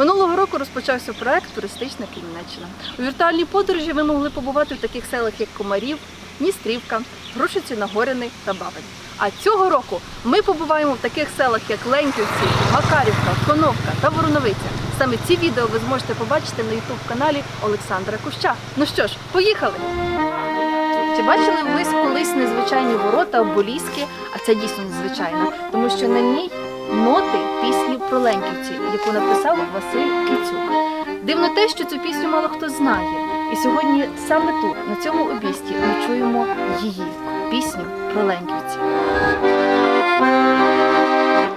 Минулого року розпочався проект Туристична Кіннеччина. У віртуальній подорожі ви могли побувати в таких селах, як Комарів, Дністрівка, Грушиці Нагоряни та Бабель. А цього року ми побуваємо в таких селах, як Леньківці, Макарівка, Коновка та Вороновиця. Саме ці відео ви зможете побачити на ютуб каналі Олександра Куща. Ну що ж, поїхали! Чи бачили ви колись незвичайні ворота оболіски? А це дійсно незвичайно, тому що на ній пісні про Ленківці, яку написав Василь Кицюк. Дивно те, що цю пісню мало хто знає. І сьогодні саме тут, на цьому обісті, ми чуємо її пісню про Ленківці.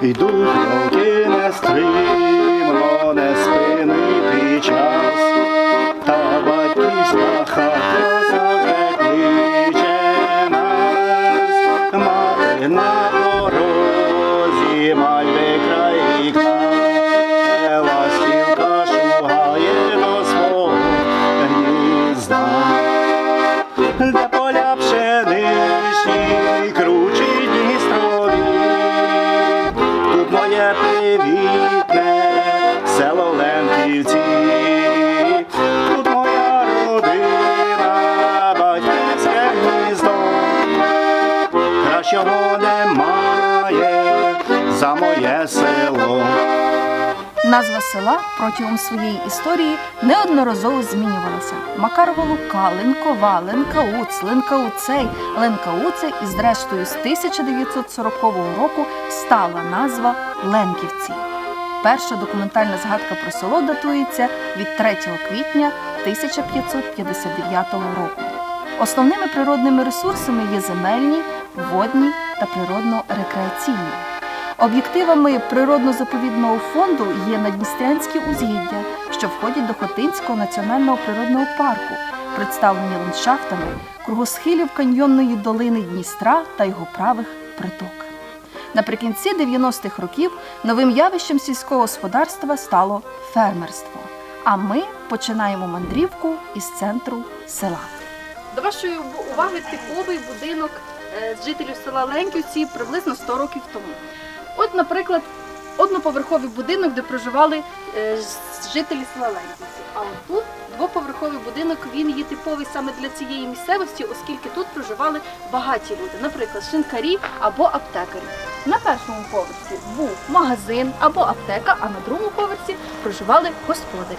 Йдуть роки нестримно, не спинити час, та батьківська хата завжди нас, мати на дорозі, мальви край кращого немає за моє село. Назва села протягом своєї історії неодноразово змінювалася. Макарова Лука, Ленкова, Ленкауц, Ленкауцей, Ленкауце і зрештою з 1940 року стала назва Ленківці. Перша документальна згадка про село датується від 3 квітня 1559 року. Основними природними ресурсами є земельні, водні та природно-рекреаційні. Об'єктивами природно-заповідного фонду є надністрянські узгіддя, що входять до Хотинського національного природного парку, представлені ландшафтами кругосхилів каньйонної долини Дністра та його правих приток. Наприкінці 90-х років новим явищем сільського господарства стало фермерство. А ми починаємо мандрівку із центру села. До вашої уваги типовий будинок жителів села Ленківці приблизно 100 років тому. От, наприклад, одноповерховий будинок, де проживали е, жителі села Ленківці. А тут двоповерховий будинок, він є типовий саме для цієї місцевості, оскільки тут проживали багаті люди, наприклад, шинкарі або аптекарі. На першому поверсі був магазин або аптека, а на другому поверсі проживали господарі.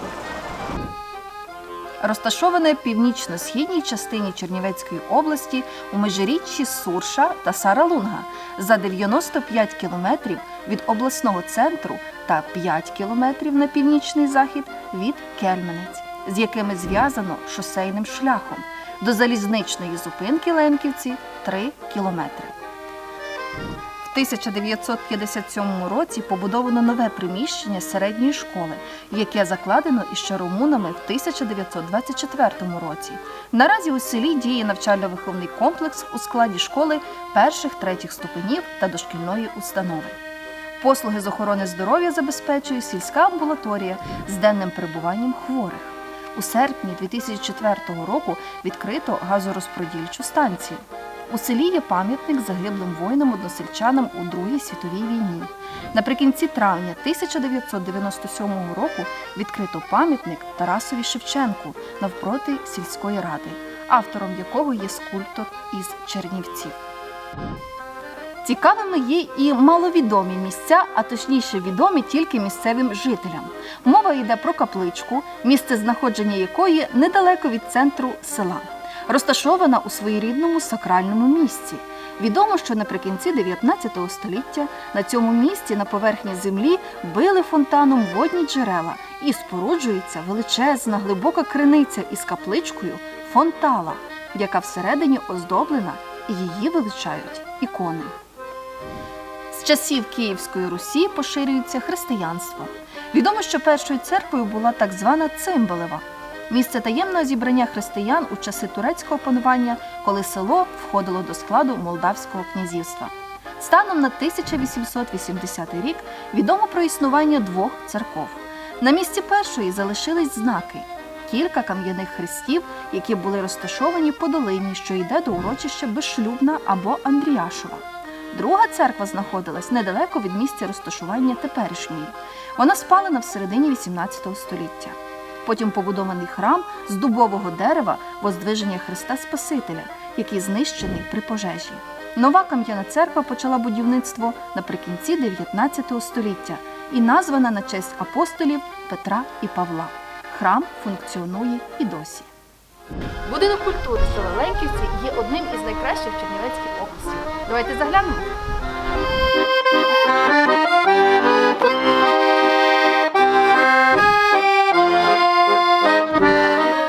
Розташоване в північно-східній частині Чернівецької області у межиріччі Сурша та Саралунга за 95 кілометрів від обласного центру та 5 кілометрів на північний захід від Кельменець, з якими зв'язано шосейним шляхом. До залізничної зупинки Ленківці 3 кілометри. В 1957 році побудовано нове приміщення середньої школи, яке закладено іще румунами в 1924 році. Наразі у селі діє навчально-виховний комплекс у складі школи перших третіх ступенів та дошкільної установи. Послуги з охорони здоров'я забезпечує сільська амбулаторія з денним перебуванням хворих. У серпні 2004 року відкрито газорозподільчу станцію. У селі є пам'ятник загиблим воїнам-односельчанам у Другій світовій війні. Наприкінці травня 1997 року відкрито пам'ятник Тарасові Шевченку навпроти сільської ради, автором якого є скульптор із Чернівців. Цікавими є і маловідомі місця, а точніше відомі тільки місцевим жителям. Мова йде про капличку, місце знаходження якої недалеко від центру села, розташована у своєрідному сакральному місці. Відомо, що наприкінці 19 століття на цьому місці на поверхні землі били фонтаном водні джерела і споруджується величезна глибока криниця із капличкою фонтала, яка всередині оздоблена і її величають ікони. З часів Київської Русі поширюється християнство. Відомо, що першою церквою була так звана Цимбалева, місце таємного зібрання християн у часи турецького панування, коли село входило до складу Молдавського князівства. Станом на 1880 рік відомо про існування двох церков. На місці першої залишились знаки кілька кам'яних хрестів, які були розташовані по долині, що йде до урочища Безшлюбна або Андріашова. Друга церква знаходилась недалеко від місця розташування теперішньої. Вона спалена в середині 18 століття. Потім побудований храм з дубового дерева Воздвиження Христа Спасителя, який знищений при пожежі. Нова кам'яна церква почала будівництво наприкінці 19 століття і названа на честь апостолів Петра і Павла. Храм функціонує і досі. Будинок культури села Ленківці є одним із найкращих в Чернівецькій області. Давайте заглянемо.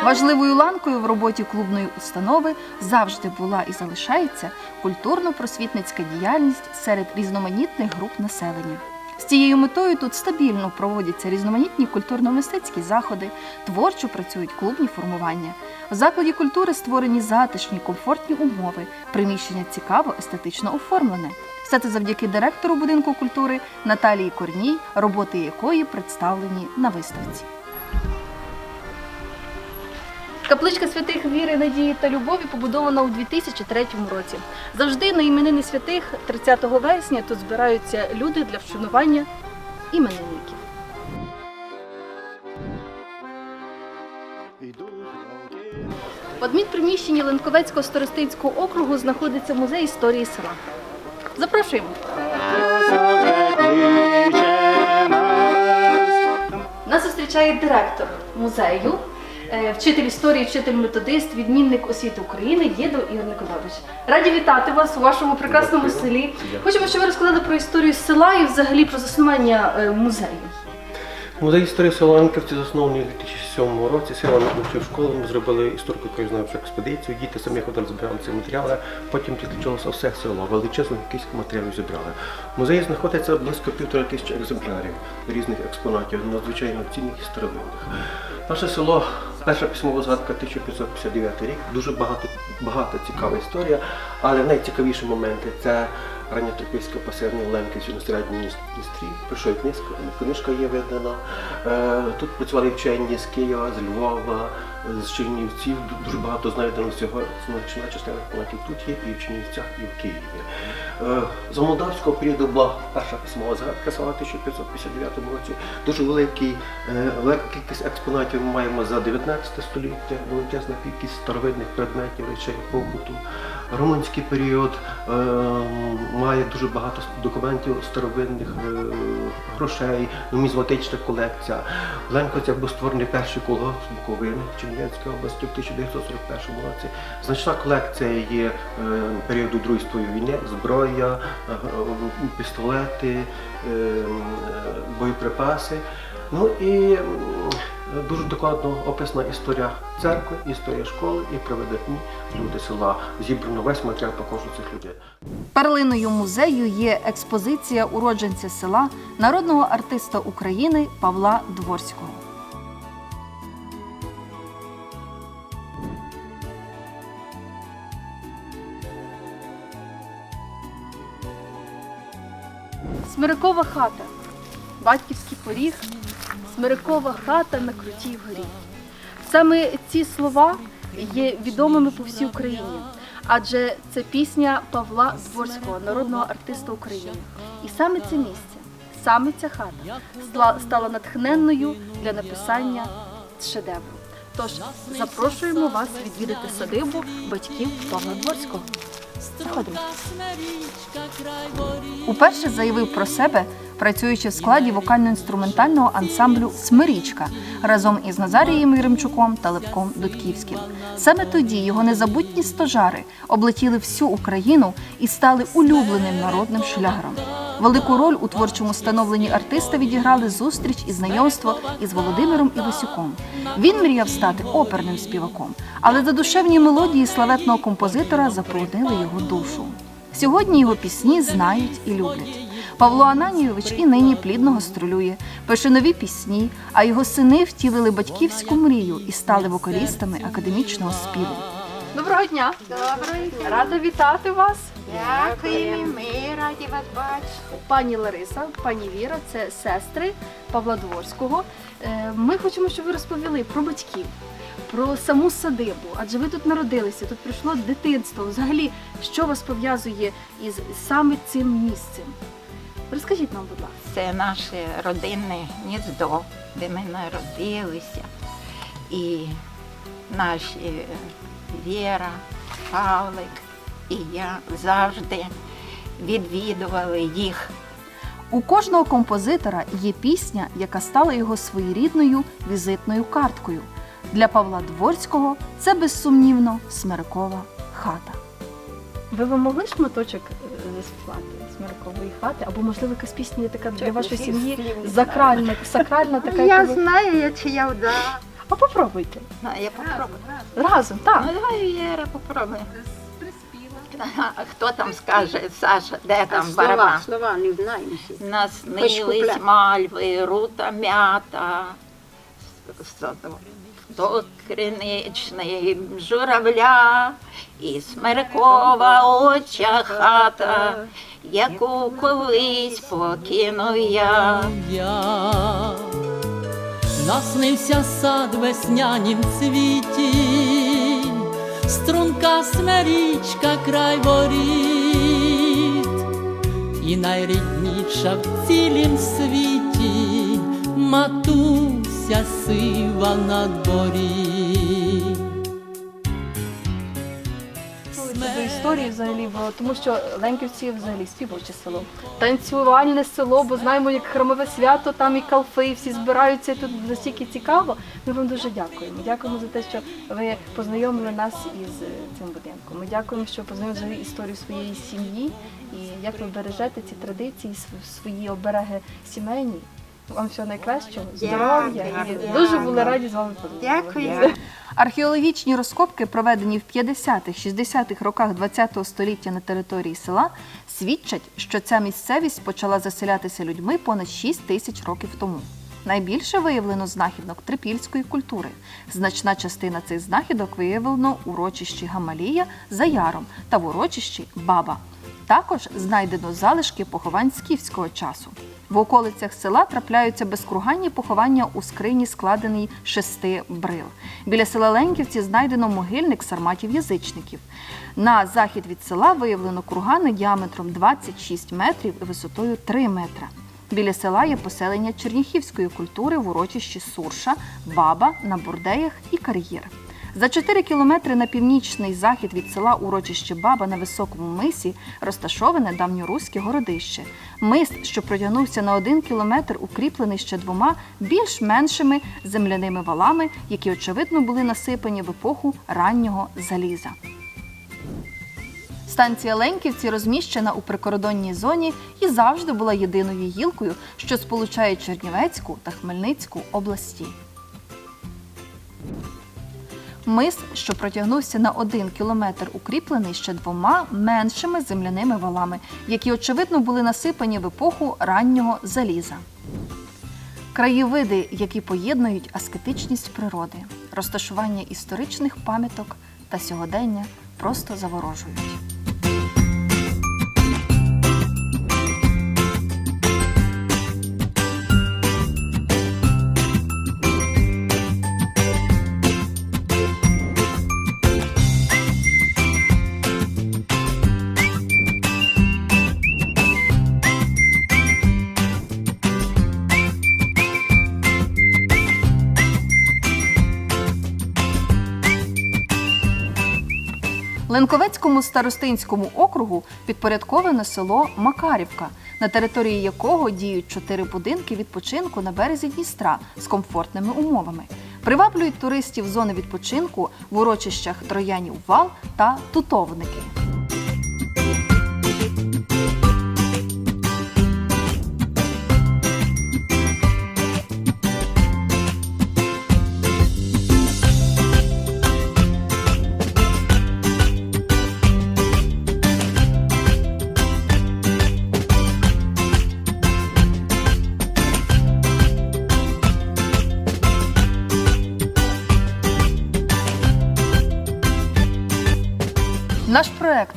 Важливою ланкою в роботі клубної установи завжди була і залишається культурно-просвітницька діяльність серед різноманітних груп населення. З цією метою тут стабільно проводяться різноманітні культурно-мистецькі заходи, творчо працюють клубні формування. В закладі культури створені затишні, комфортні умови, приміщення цікаво естетично оформлене. Все це завдяки директору будинку культури Наталії Корній, роботи якої представлені на виставці. Капличка святих віри, надії та любові побудована у 2003 році. Завжди на іменини святих 30 вересня тут збираються люди для вшанування іменинників. В адмінприміщенні Ленковецького старостинського округу знаходиться музей історії села. Запрошуємо. Нас. Зустрічає директор музею, вчитель історії, вчитель методист, відмінник освіти України Єдо Ігор Ніколович. Раді вітати вас у вашому прекрасному селі. Хочемо, щоб ви розказали про історію села і взагалі про заснування е, музею. Музей історії села Анківці заснований у 2007 році. Села навчив школу. Ми зробили історико-краєзнавчу експедицію. Діти самі ходили, збирали ці матеріали. Потім підключилося все село. Величезну кількість матеріалів зібрали. В музеї знаходиться близько півтора тисячі екземплярів різних експонатів, надзвичайно цінних і старовинних. Наше село, перша письмова згадка 1559 рік. Дуже багато, багата цікава історія, але найцікавіші моменти це ранньотропійське поселення Ленківці на середньому Дністрі. Прийшов книжка, книжка є видана. Е, Тут працювали вчені з Києва, з Львова, з Чернівців. Дуже багато знайдено всього. Значна частина експонатів тут є і в Чернівцях, і в Києві. Е, За молдавського періоду була перша письмова згадка села в 1559 році. Дуже великий, е, велика кількість експонатів ми маємо за 19 століття, величезна кількість старовинних предметів, речей побуту. Румунський період е, має дуже багато документів старовинних е, грошей, нумізматична колекція. В Ленковцях був створений перший колгосп Буковини Чернівецької області в 1941 році. Значна колекція є е, періоду Другої світової війни, зброя, пістолети, боєприпаси. Ну і дуже докладно описана історія церкви, історія школи і проведені люди села. Зібрано весь матеріал кожному цих людей. Перлиною музею є експозиція уродженця села, народного артиста України Павла Дворського. Смирикова хата, батьківський поріг, смирикова хата на крутій горі. Саме ці слова є відомими по всій Україні, адже це пісня Павла Дворського, народного артиста України. І саме це місце, саме ця хата стала- натхненною для написання шедевру. Тож запрошуємо вас відвідати садибу батьків Павла Дворського. Заходимо. Уперше заявив про себе, працюючи в складі вокально-інструментального ансамблю Смирічка разом із Назарієм Єремчуком та Левком Дудківським. Саме тоді його незабутні стожари облетіли всю Україну і стали улюбленим народним шлягером. Велику роль у творчому становленні артиста відіграли зустріч і знайомство із Володимиром Івасюком. Він мріяв стати оперним співаком, але задушевні мелодії славетного композитора заполонили його душу. Сьогодні його пісні знають і люблять. Павло Ананійович і нині плідно гастролює, пише нові пісні, а його сини втілили батьківську мрію і стали вокалістами академічного співу. Доброго дня! Добрий день. Рада вітати вас! Дякуємо, ми раді вас бачити. Пані Лариса, пані Віра, це сестри Павла Дворського. Е, Ми хочемо, щоб ви розповіли про батьків, про саму садибу. Адже ви тут народилися, тут прийшло дитинство. Взагалі, що вас пов'язує із саме цим місцем? Розкажіть нам, будь ласка. Це наше родинне гніздо, де ми народилися. І наші е, Віра, Павлик і я завжди відвідували їх. У кожного композитора є пісня, яка стала його своєрідною візитною карткою. Для Павла Дворського це безсумнівно смиркова хата. Ви б могли шматочок заспівати смиркової хати, або можливо якась пісня є така для вашої сім'ї закральна, сакральна така. Я знаю, я чи я вдала. А попробуйте Я попробую. разом, так. Ну, давай, Віра, попробуй. А хто там скаже, Саша, де там слова, барабан? слова не знаємося. Наснились мальви, рута м'ята, хто криничний журавля, і смеркова оча хата, яку колись покинув я. Наснився сад веснянім цвіті, струнка смерічка край воріт, і найрідніша в цілім світі матуся сива на дворі. До історії взагалі, бо тому що Ленківці взагалі співоче село. Танцювальне село, бо знаємо, як храмове свято, там і калфи, і всі збираються тут настільки цікаво. Ми вам дуже дякуємо. Дякуємо за те, що ви познайомили нас із е, цим будинком. Ми дякуємо, що познайомили історію своєї сім'ї і як ви бережете ці традиції, свої обереги сімейні. Вам всього найкращого, здоров'я і дуже були раді з вами. Дякую. Археологічні розкопки, проведені в 50-60-х роках ХХ століття на території села, свідчать, що ця місцевість почала заселятися людьми понад 6 тисяч років тому. Найбільше виявлено знахідок трипільської культури. Значна частина цих знахідок виявлено у урочищі Гамалія за яром та в урочищі Баба. Також знайдено залишки поховань скіфського часу. В околицях села трапляються безкруганні поховання у скрині, складеній шести брил. Біля села Ленківці знайдено могильник сарматів-язичників. На захід від села виявлено кургани діаметром 26 метрів і висотою 3 метра. Біля села є поселення черніхівської культури в урочищі Сурша, Баба, на Бурдеях і Кар'єр. За 4 кілометри на північний захід від села урочище Баба на високому мисі розташоване давньоруське городище. Мис, що протягнувся на один кілометр, укріплений ще двома більш-меншими земляними валами, які очевидно були насипані в епоху раннього заліза. Станція Ленківці розміщена у прикордонній зоні і завжди була єдиною гілкою, що сполучає Чернівецьку та Хмельницьку області. Мис, що протягнувся на один кілометр, укріплений ще двома меншими земляними валами, які очевидно були насипані в епоху раннього заліза. Краєвиди, які поєднують аскетичність природи, розташування історичних пам'яток та сьогодення, просто заворожують. Ленковецькому старостинському округу підпорядковане село Макарівка, на території якого діють чотири будинки відпочинку на березі Дністра з комфортними умовами. Приваблюють туристів зони відпочинку в урочищах Троянів Вал та Тутовники.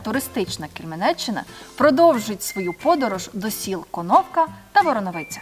Туристична Кельменеччина продовжить свою подорож до сіл Коновка та Вороновиця.